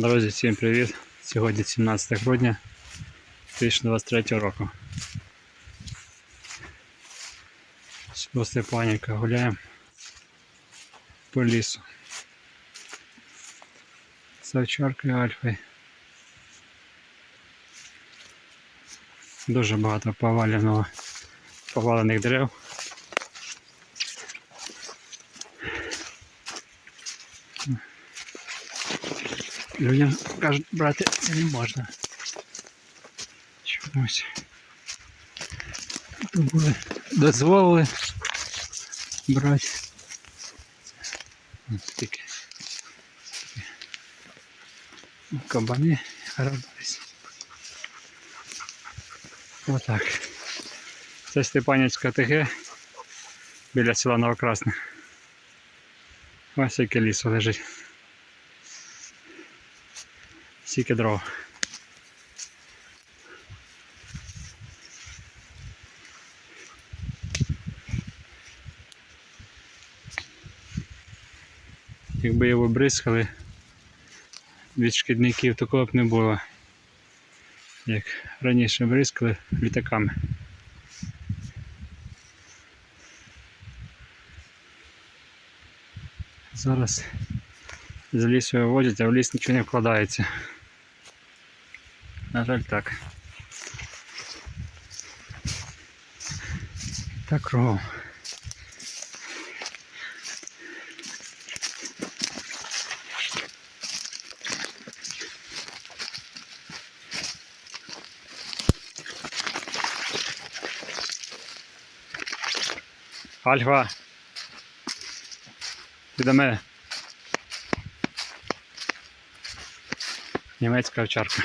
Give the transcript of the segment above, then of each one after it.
Друзі, всім привіт! Сьогодні 17 грудня 2023 року. Село Степанівка гуляємо по лісу. З овчаркою Альфою. Дуже багато поваленого, повалених дерев. Людям кажуть, брати це не можна. Чомусь. Тут були дозволили брати. Ось такі. Кабани робились. Отак. Це Степанівська ТГ біля села Новокрасне. Ось яке лісо лежить. Скільки дров. Якби його бризкали від шкідників, такого б не було. Як раніше бризкали літаками. Зараз з лісу вивозять, а в ліс нічого не вкладається. На жаль, так. Так кругом. Альфа. Ти до мене. Німецька овчарка.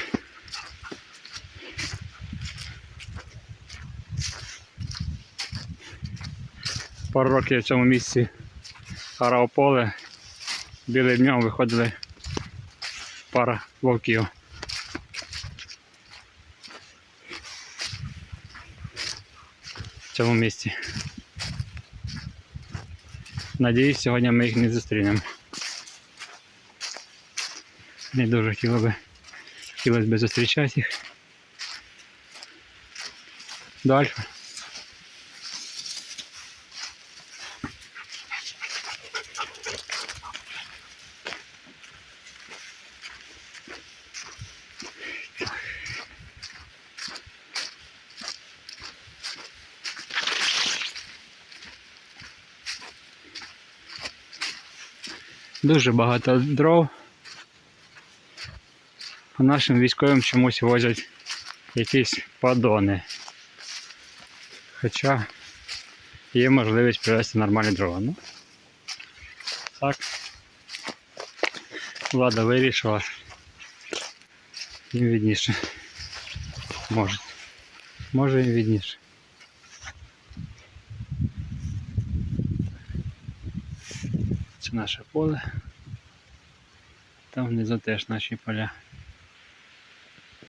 Пару років в цьому місці орав поле. Білим днем виходили пара вовків. В цьому місці. Надіюсь, сьогодні ми їх не зустрінемо. Не дуже хотіло би, хотілося б зустрічати їх. До Дуже багато дров. А нашим військовим чомусь возять якісь падони. Хоча є можливість привезти нормальні дрова. Ну, так. Влада вирішила. Їм відніше. Може. Може їм відніше. Це наше поле. Там внизу теж наші поля.